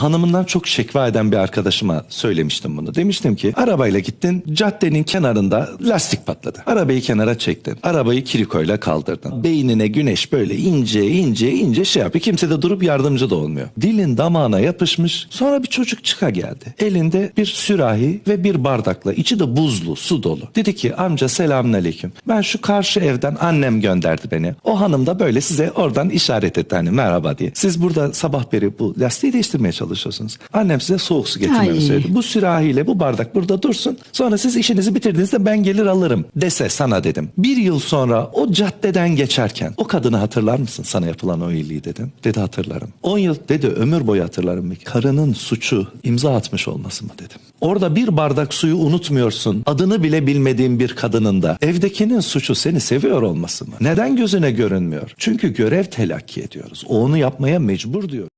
Hanımından çok şekva eden bir arkadaşıma söylemiştim bunu. Demiştim ki arabayla gittin caddenin kenarında lastik patladı. Arabayı kenara çektin. Arabayı kirikoyla kaldırdın. Beynine güneş böyle ince ince ince şey yapıyor. Kimse de durup yardımcı da olmuyor. Dilin damağına yapışmış. Sonra bir çocuk çıka geldi. Elinde bir sürahi ve bir bardakla içi de buzlu su dolu. Dedi ki amca selamünaleyküm. Ben şu karşı evden annem gönderdi beni. O hanım da böyle size oradan işaret etti hani merhaba diye. Siz burada sabah beri bu lastiği değiştirmeye çalışıyorsunuz. Annem size soğuk su getirmemi söyledi. Bu sürahiyle bu bardak burada dursun. Sonra siz işinizi bitirdiğinizde ben gelir alırım dese sana dedim. Bir yıl sonra o caddeden geçerken o kadını hatırlar mısın sana yapılan o iyiliği dedim. Dedi hatırlarım. 10 yıl dedi ömür boyu hatırlarım. Karının suçu imza atmış olması mı dedim. Orada bir bardak suyu unutmuyorsun. Adını bile bilmediğin bir kadının da evdekinin suçu seni seviyor olması mı? Neden gözüne görünmüyor? Çünkü görev telakki ediyoruz. O onu yapmaya mecbur diyor.